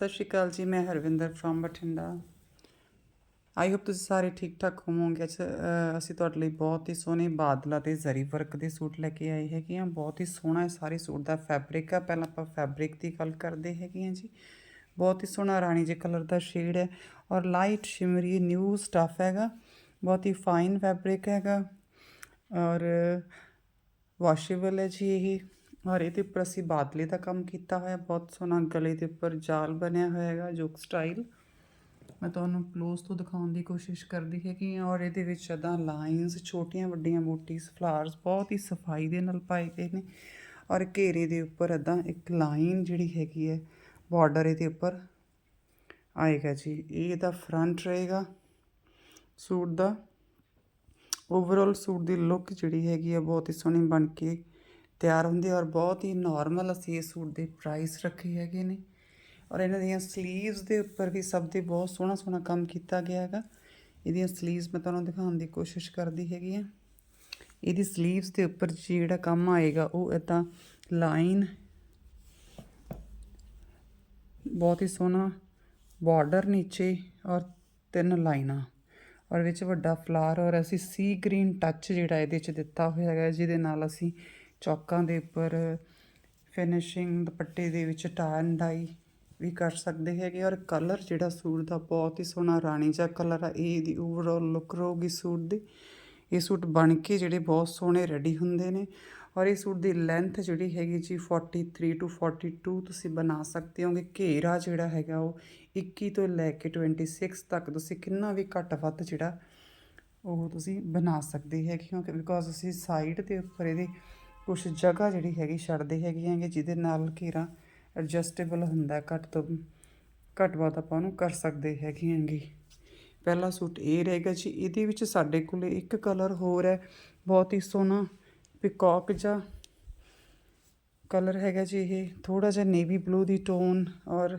ਸਤਿ ਸ਼੍ਰੀ ਅਕਾਲ ਜੀ, ਮੈਂ Harvinder from Bathinda. I hope ਤੁਸੀਂ ਸਾਰੇ ਠੀਕ ਠਾਕ ਹੋਵੋਗੇ। ਅੱਜ ਅਸੀਂ ਤੁਹਾਡੇ ਲਈ ਬਹੁਤ ਹੀ ਸੋਹਣੇ ਬਾਦਲਾਂ ਤੇ ਜ਼ਰੀ ਵਰਕ ਦੇ ਸੂਟ ਲੈ ਕੇ ਆਏ ਹੈਗੇ ਆ ਬਹੁਤ ਹੀ ਸੋਹਣਾ ਹੈ ਸਾਰੇ ਸੂਟ ਦਾ ਫੈਬਰਿਕ ਆ। ਪਹਿਲਾਂ ਆਪਾਂ ਫੈਬਰਿਕ ਦੀ ਗੱਲ ਕਰਦੇ ਹੈਗੇ ਆ ਜੀ। ਬਹੁਤ ਹੀ ਸੋਹਣਾ ਰਾਣੀ ਜੇ ਕਲਰ ਦਾ ਸ਼ੇਡ ਹੈ ਔਰ ਲਾਈਟ ਸ਼ਿਮਰੀ ਨਿਊ ਸਟਫ ਹੈਗਾ। ਬਹੁਤ ਹੀ ਫਾਈਨ ਫੈਬਰਿਕ ਹੈਗਾ ਔਰ ਵਾਸ਼ੇਬਲ ਹੈ ਜੀ ਇਹ। ਔਰ ਇਹਦੇ ਉੱਪਰ ਅਸੀਂ ਬਾਦਲੇ ਦਾ ਕੰਮ ਕੀਤਾ ਹੋਇਆ, ਬਹੁਤ ਸੋਹਣਾ ਗਲੇ ਦੇ ਉੱਪਰ ਜਾਲ ਬਣਿਆ ਹੋਇਆ ਹੈਗਾ ਜੋਕ ਸਟਾਈਲ। ਮੈਂ ਤੁਹਾਨੂੰ ਕਲੋਜ਼ ਤੋਂ ਦਿਖਾਉਣ ਦੀ ਕੋਸ਼ਿਸ਼ ਕਰਦੀ ਹੈਗੀ ਹਾਂ ਔਰ ਇਹਦੇ ਵਿੱਚ ਅਦਾਂ ਲਾਈਨਸ ਛੋਟੀਆਂ, ਵੱਡੀਆਂ ਬੂਟੀਸ ਫਲਾਵਰਸ ਬਹੁਤ ਹੀ ਸਫ਼ਾਈ ਦੇ ਨਾਲ ਪਾਏ ਗਏ ਨੇ ਔਰ ਘੇਰੇ ਦੇ ਉੱਪਰ ਅਦਾਂ ਇੱਕ ਲਾਈਨ ਜਿਹੜੀ ਹੈਗੀ ਹੈ ਬਾਰਡਰ ਇਹਦੇ ਉੱਪਰ ਆਏਗਾ ਜੀ। ਇਹ ਇਹਦਾ ਫਰੰਟ ਰਹੇਗਾ ਸੂਟ ਦਾ। ਓਵਰਆਲ ਸੂਟ ਦੀ ਲੁੱਕ ਜਿਹੜੀ ਹੈਗੀ ਹੈ ਬਹੁਤ ਹੀ ਸੋਹਣੀ ਬਣ ਕੇ ਤਿਆਰ ਹੁੰਦੇ ਔਰ ਬਹੁਤ ਹੀ ਨਾਰਮਲ ਅਸੀਂ ਇਹ ਸੂਟ ਦੇ ਪ੍ਰਾਈਸ ਰੱਖੇ ਹੈਗੇ ਨੇ। ਔਰ ਇਹਨਾਂ ਦੀਆਂ ਸਲੀਵਸ ਦੇ ਉੱਪਰ ਵੀ ਸਭ ਦੇ ਬਹੁਤ ਸੋਹਣਾ ਸੋਹਣਾ ਕੰਮ ਕੀਤਾ ਗਿਆ ਹੈਗਾ। ਇਹਦੀਆਂ ਸਲੀਵਸ ਮੈਂ ਤੁਹਾਨੂੰ ਦਿਖਾਉਣ ਦੀ ਕੋਸ਼ਿਸ਼ ਕਰਦੀ ਹੈਗੀ ਆ ਇਹਦੀ ਸਲੀਵਸ ਦੇ ਉੱਪਰ ਜਿਹੜਾ ਕੰਮ ਆਏਗਾ ਉਹ ਇਦਾਂ ਲਾਈਨ ਬਹੁਤ ਹੀ ਸੋਹਣਾ ਬਾਰਡਰ ਨੀਚੇ ਔਰ ਤਿੰਨ ਲਾਈਨਾਂ ਔਰ ਵਿੱਚ ਵੱਡਾ ਫਲਾਰ ਔਰ ਅਸੀਂ ਸੀ ਗ੍ਰੀਨ ਟੱਚ ਜਿਹੜਾ ਇਹਦੇ 'ਚ ਦਿੱਤਾ ਹੋਇਆ ਹੈਗਾ ਜਿਹਦੇ ਨਾਲ ਅਸੀਂ ਚੌਕਾਂ ਦੇ ਉੱਪਰ ਫਿਨਿਸ਼ਿੰਗ ਦੁਪੱਟੇ ਦੇ ਵਿੱਚ ਟਾਨ ਡਾਈ ਵੀ ਕਰ ਸਕਦੇ ਹੈਗੇ ਔਰ ਕਲਰ ਜਿਹੜਾ ਸੂਟ ਦਾ ਬਹੁਤ ਹੀ ਸੋਹਣਾ ਰਾਣੀ ਜਿਹਾ ਕਲਰ ਆ ਇਹ ਦੀ ਓਵਰਆਲ ਲੁੱਕ ਰਹੂਗੀ ਸੂਟ ਦੀ। ਇਹ ਸੂਟ ਬਣ ਕੇ ਜਿਹੜੇ ਬਹੁਤ ਸੋਹਣੇ ਰੈਡੀ ਹੁੰਦੇ ਨੇ ਔਰ ਇਹ ਸੂਟ ਦੀ ਲੈਂਥ ਜਿਹੜੀ ਹੈਗੀ ਜੀ 43 ਟੂ 42 ਤੁਸੀਂ ਬਣਾ ਸਕਦੇ ਹੋਗੇ। ਘੇਰਾ ਜਿਹੜਾ ਹੈਗਾ ਉਹ 21 ਤੋਂ ਲੈ ਕੇ 26 ਤੱਕ ਤੁਸੀਂ ਕਿੰਨਾ ਵੀ ਘੱਟ ਵੱਧ ਜਿਹੜਾ ਉਹ ਤੁਸੀਂ ਬਣਾ ਸਕਦੇ ਹੈਗੇ ਕਿਉਂਕਿ ਬਿਕੋਜ਼ ਅਸੀਂ ਸਾਈਡ ਦੇ ਉੱਪਰ ਇਹਦੇ ਕੁਝ ਜਗ੍ਹਾ ਜਿਹੜੀ ਹੈਗੀ ਛੱਡਦੇ ਹੈਗੇ ਹੈਗੇ, ਜਿਹਦੇ ਨਾਲ ਘੇਰਾ ਐਡਜਸਟੇਬਲ ਹੁੰਦਾ, ਘੱਟ ਤੋਂ ਘੱਟ ਵੱਧ ਆਪਾਂ ਉਹਨੂੰ ਕਰ ਸਕਦੇ ਹੈਗੇ ਹੈਗੇ। ਪਹਿਲਾ ਸੂਟ ਇਹ ਰਹੇਗਾ ਜੀ, ਇਹਦੇ ਵਿੱਚ ਸਾਡੇ ਕੋਲੇ ਇੱਕ ਕਲਰ ਹੋਰ ਹੈ, ਬਹੁਤ ਹੀ ਸੋਹਣਾ ਪਿਕੌਕ ਜਿਹਾ ਕਲਰ ਹੈਗਾ ਜੀ ਇਹ ਥੋੜਾ ਜਿਹਾ ਨੇਵੀ ਬਲੂ ਦੀ ਟੋਨ ਔਰ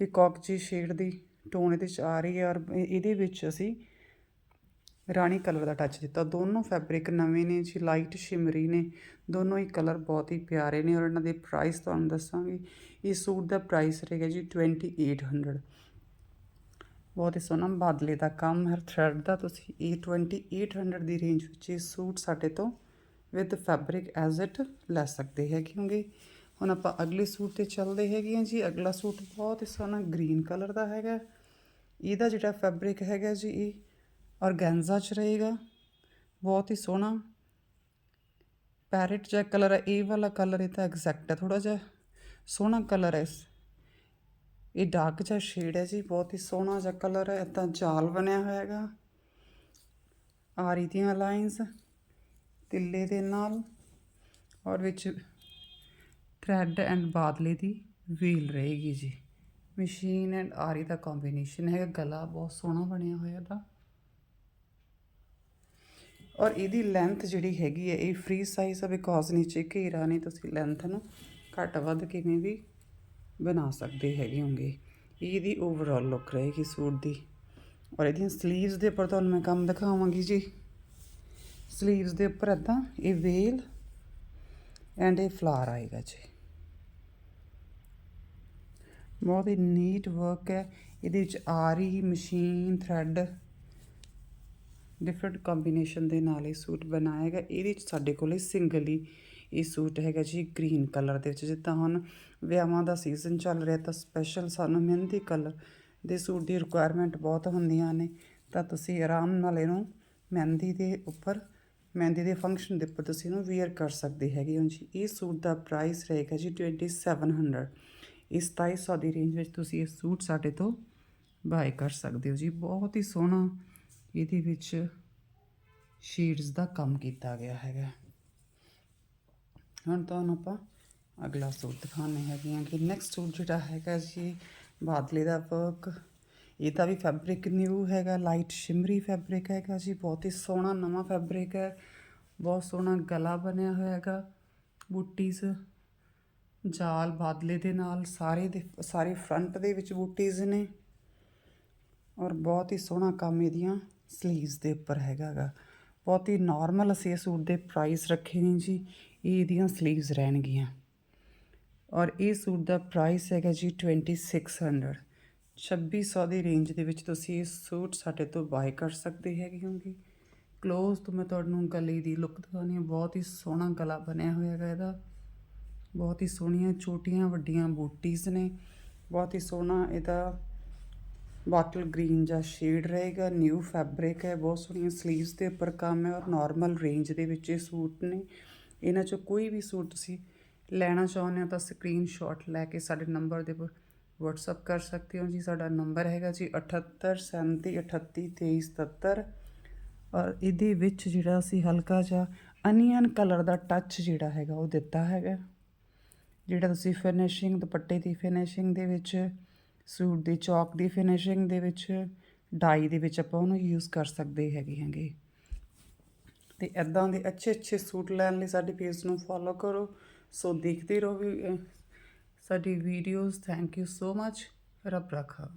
ਪਿਕੌਕ ਜੀ ਸ਼ੇਡ ਦੀ ਟੋਨ ਇਹਦੇ ਚ ਆ ਰਹੀ ਹੈ ਔਰ ਇਹ- ਇਹਦੇ ਵਿੱਚ ਅਸੀਂ ਰਾਣੀ ਕਲਰ ਦਾ ਟੱਚ ਦਿੱਤਾ। ਦੋਨੋਂ ਫੈਬਰਿਕ ਨਵੇਂ ਨੇ ਜੀ ਲਾਈਟ ਸ਼ਿਮਰੀ ਨੇ। ਦੋਨੋਂ ਹੀ ਕਲਰ ਬਹੁਤ ਹੀ ਪਿਆਰੇ ਨੇ ਔਰ ਇਹਨਾਂ ਦੇ ਪ੍ਰਾਈਸ ਤੁਹਾਨੂੰ ਦੱਸਾਂਗੀ। ਇਸ ਸੂਟ ਦਾ ਪ੍ਰਾਈਸ ਰਹੇਗਾ ਜੀ 2800 ਬਹੁਤ ਹੀ ਸੋਹਣਾ ਬਾਦਲੇ ਦਾ ਕੰਮ ਹੈ ਥਰੈਡ ਦਾ ਤੁਸੀਂ ਇਹ 2800 ਦੀ ਰੇਂਜ ਵਿੱਚ ਇਹ ਸੂਟ ਸਾਡੇ ਤੋਂ ਵਿਦ ਫੈਬਰਿਕ ਐਜ਼ ਇਟ ਲੈ ਸਕਦੇ ਹੈ ਕਿਉਂਕਿ ਹੁਣ ਆਪਾਂ ਅਗਲੇ ਸੂਟ ਤੇ ਚੱਲਦੇ ਹੈਗੇ ਹਾਂ ਜੀ। ਅਗਲਾ ਸੂਟ ਬਹੁਤ ਹੀ ਸੋਹਣਾ ਗ੍ਰੀਨ ਕਲਰ ਦਾ ਹੈਗਾ। ਇਹਦਾ ਜਿਹੜਾ ਫੈਬਰਿਕ ਹੈਗਾ ਜੀ, ਇਹ ਔਰਗੈਂਜ਼ਾ ਚ ਰਹੇਗਾ। ਬਹੁਤ ਹੀ ਸੋਹਣਾ। ਪੈਰਟ ਜਿਹਾ ਕਲਰ ਹੈ, ਇਹ ਵਾਲਾ ਕਲਰ ਇਹ ਤਾਂ ਐਗਜ਼ੈਕਟ ਹੈ ਥੋੜਾ ਜਿਹਾ ਸੋਹਣਾ ਕਲਰ ਹੈ ਇਸ। ਇਹ ਡਾਰਕ ਜਿਹਾ ਸ਼ੇਡ ਹੈ ਜੀ, ਬਹੁਤ ਹੀ ਸੋਹਣਾ ਜਿਹਾ ਕਲਰ ਹੈ ਇਦਾਂ ਜਾਲ ਬਣਿਆ ਹੋਇਆ ਹੈਗਾ। ਆਰੀ ਦੀਆਂ ਲਾਈਨਸ ਤਿੱਲੇ ਦੇ ਨਾਲ ਔਰ ਵਿੱਚ ਥ੍ਰੈਡ ਐਂਡ ਬਾਦਲੇ ਦੀ ਵੀਲ ਰਹੇਗੀ ਜੀ। ਮਸ਼ੀਨ ਐਂਡ ਆਰੀ ਦਾ ਕੰਬੀਨੇਸ਼ਨ ਹੈ ਗਲਾ ਬਹੁਤ ਸੋਹਣਾ ਬਣਿਆ ਹੋਇਆ ਇਹਦਾ। ਔਰ ਇਹਦੀ ਲੈਂਥ ਜਿਹੜੀ ਹੈਗੀ ਹੈ, ਇਹ ਫ੍ਰੀ ਸਾਈਜ਼ ਆ ਬਿਕੋਜ਼ ਨੀਚੇ ਘੇਰਾ ਨਹੀਂ, ਤੁਸੀਂ ਲੈਂਥ ਨੂੰ ਘੱਟ ਵੱਧ ਕਿਵੇਂ ਵੀ ਬਣਾ ਸਕਦੇ ਹੈਗੇ ਹੋਗੇ। ਇਹਦੀ ਓਵਰਆਲ ਲੁੱਕ ਰਹੇਗੀ ਸੂਟ ਦੀ। ਔਰ ਇਹਦੀਆਂ ਸਲੀਵਸ ਦੇ ਉੱਪਰ ਤੁਹਾਨੂੰ ਮੈਂ ਕੰਮ ਦਿਖਾਵਾਂਗੀ ਜੀ। ਸਲੀਵਸ ਦੇ ਉੱਪਰ ਇਦਾਂ ਇਹ ਵੇਲ ਐਂਡ ਇਹ ਫਲਾਰ ਆਏਗਾ ਜੀ। ਬਹੁਤ ਹੀ ਨੀਟ ਵਰਕ ਹੈ। ਇਹਦੇ ਵਿੱਚ ਆਰੀ ਮਸ਼ੀਨ ਥਰੈਡ ਡਿਫਰੈਂਟ ਕੰਬੀਨੇਸ਼ਨ ਦੇ ਨਾਲ ਇਹ ਸੂਟ ਬਣਾਇਆ ਹੈਗਾ। ਇਹਦੇ ਵਿੱਚ ਸਾਡੇ ਕੋਲੇ ਸਿੰਗਲ ਹੀ ਇਹ ਸੂਟ ਹੈਗਾ ਜੀ ਗ੍ਰੀਨ ਕਲਰ ਦੇ ਵਿੱਚ। ਜਿੱਦਾਂ ਹੁਣ ਵਿਆਹਾਂ ਦਾ ਸੀਜ਼ਨ ਚੱਲ ਰਿਹਾ ਤਾਂ ਸਪੈਸ਼ਲ ਸਾਨੂੰ ਮਹਿੰਦੀ ਕਲਰ ਦੇ ਸੂਟ ਦੀ ਰਿਕੁਆਇਰਮੈਂਟ ਬਹੁਤ ਹੁੰਦੀਆਂ ਨੇ। ਤਾਂ ਤੁਸੀਂ ਆਰਾਮ ਨਾਲ ਇਹਨੂੰ ਮਹਿੰਦੀ ਦੇ ਉੱਪਰ, ਮਹਿੰਦੀ ਦੇ ਫੰਕਸ਼ਨ ਦੇ ਉੱਪਰ ਤੁਸੀਂ ਇਹਨੂੰ ਵੇਅਰ ਕਰ ਸਕਦੇ ਹੈਗੇ ਹੋ ਜੀ। ਇਹ ਸੂਟ ਦਾ ਪ੍ਰਾਈਸ ਰਹੇਗਾ ਜੀ 2700 ਇਸ 2700 ਦੀ ਰੇਂਜ ਵਿੱਚ ਤੁਸੀਂ ਇਹ ਸੂਟ ਸਾਡੇ ਤੋਂ ਬਾਏ ਕਰ ਸਕਦੇ ਹੋ ਜੀ। ਬਹੁਤ ਹੀ ਸੋਹਣਾ ਇਹਦੇ ਵਿੱਚ ਸ਼ੀਟਸ ਦਾ ਕੰਮ ਕੀਤਾ ਗਿਆ ਹੈਗਾ। ਹੁਣ ਤੁਹਾਨੂੰ ਆਪਾਂ ਅਗਲਾ ਸੂਟ ਦਿਖਾਣੇ ਹੈਗੇ ਆ ਕਿ ਨੈਕਸਟ ਸੂਟ ਜਿਹੜਾ ਹੈਗਾ ਜੀ, ਬਾਦਲੇ ਦਾ ਵਰਕ ਇਹਦਾ ਵੀ ਫੈਬਰਿਕ ਨਿਊ ਹੈਗਾ ਲਾਈਟ ਸ਼ਿਮਰੀ ਫੈਬਰਿਕ ਹੈਗਾ ਜੀ, ਬਹੁਤ ਹੀ ਸੋਹਣਾ ਨਵਾਂ ਫੈਬਰਿਕ ਹੈ। ਬਹੁਤ ਸੋਹਣਾ ਗਲਾ ਬਣਿਆ ਹੋਇਆ ਹੈਗਾ, ਬੂਟੀਜ਼। ਜਾਲ ਬਾਦਲੇ ਦੇ ਨਾਲ, ਸਾਰੇ ਦੇ, ਸਾਰੇ ਫਰੰਟ ਦੇ ਵਿੱਚ ਬੂਟੀਜ਼ ਨੇ। ਔਰ ਬਹੁਤ ਹੀ ਸੋਹਣਾ ਕੰਮ ਇਹਦੀਆਂ। ਸਲੀਵਸ ਦੇ ਉੱਪਰ ਹੈਗਾ ਗਾ। ਬਹੁਤ ਹੀ ਨਾਰਮਲ ਅਸੀਂ ਇਹ ਸੂਟ ਦੇ ਪ੍ਰਾਈਸ ਰੱਖੇ ਨੇ ਜੀ, ਇਹ ਇਹਦੀਆਂ ਸਲੀਵਸ ਰਹਿਣਗੀਆਂ। ਔਰ ਇਹ ਸੂਟ ਦਾ ਪ੍ਰਾਈਸ ਹੈਗਾ ਜੀ 2600 2600 ਦੀ ਰੇਂਜ ਦੇ ਵਿੱਚ ਤੁਸੀਂ ਇਹ ਸੂਟ ਸਾਡੇ ਤੋਂ ਬਾਏ ਕਰ ਸਕਦੇ ਹੈਗੇ ਹੋਗੇ। ਕਲੋਜ਼ ਤੋਂ ਮੈਂ ਤੁਹਾਨੂੰ ਗਲੇ ਦੀ ਲੁੱਕ ਦਿਖਾਉਣੀ ਹੈ। ਬਹੁਤ ਹੀ ਸੋਹਣਾ ਗਲਾ ਬਣਿਆ ਹੋਇਆ ਹੈਗਾ ਇਹਦਾ। ਬਹੁਤ ਹੀ ਸੋਹਣੀਆਂ, ਛੋਟੀਆਂ, ਵੱਡੀਆਂ ਬੂਟੀਜ਼ ਨੇ। ਬਹੁਤ ਹੀ ਸੋਹਣਾ ਇਹਦਾ ਬੋਟਲ ਗ੍ਰੀਨ ਜਾਂ ਸ਼ੇਡ ਰਹੇਗਾ ਨਿਊ ਫੈਬਰਿਕ ਹੈ, ਬਹੁਤ ਸੋਹਣੀਆਂ ਸਲੀਵਸ ਦੇ ਉੱਪਰ ਕੰਮ ਹੈ ਔਰ ਨਾਰਮਲ ਰੇਂਜ ਦੇ ਵਿੱਚ ਇਹ ਸੂਟ ਨੇ। ਇਹਨਾਂ ਚੋਂ ਕੋਈ ਵੀ ਸੂਟ ਤੁਸੀਂ ਲੈਣਾ ਚਾਹੁੰਦੇ ਹੋ ਤਾਂ ਸਕਰੀਨਸ਼ਾਟ ਲੈ ਕੇ ਸਾਡੇ ਨੰਬਰ ਦੇ ਉੱਪਰ WhatsApp ਕਰ ਸਕਦੇ ਹੋ। ਜੀ, ਸਾਡਾ ਨੰਬਰ ਹੈਗਾ ਜੀ 7837382377 ਔਰ ਇਹਦੇ ਵਿੱਚ ਜਿਹੜਾ ਅਸੀਂ ਹਲਕਾ ਜਿਹਾ ਅਨੀਅਨ ਕਲਰ ਦਾ ਟੱਚ ਜਿਹੜਾ ਹੈਗਾ ਉਹ ਦਿੱਤਾ ਹੈਗਾ। ਜਿਹੜਾ ਤੁਸੀਂ ਫਿਨਿਸ਼ਿੰਗ ਦੁਪੱਟੇ ਦੀ ਫਿਨਿਸ਼ਿੰਗ ਦੇ ਵਿੱਚ ਸੂਟ ਦੀ ਚੌਕ ਦੀ ਫਿਨਿਸ਼ਿੰਗ ਦੇ ਵਿੱਚ ਡਾਈ ਦੇ ਵਿੱਚ ਆਪਾਂ ਉਹਨੂੰ ਯੂਜ਼ ਕਰ ਸਕਦੇ ਹੈਗੇ ਹੈਗੇ। ਤੇ ਐਦਾਂ ਦੇ ਅੱਛੇ ਅੱਛੇ ਸੂਟ ਲੈਣ ਲਈ ਸਾਡੇ ਪੇਜ ਨੂੰ ਫੋਲੋ ਕਰੋ। ਸੋ ਦੇਖਦੇ ਰਹੋ ਵੀ ਸਾਡੀ videos thank you so much ਰੱਬ ਰੱਖਾ।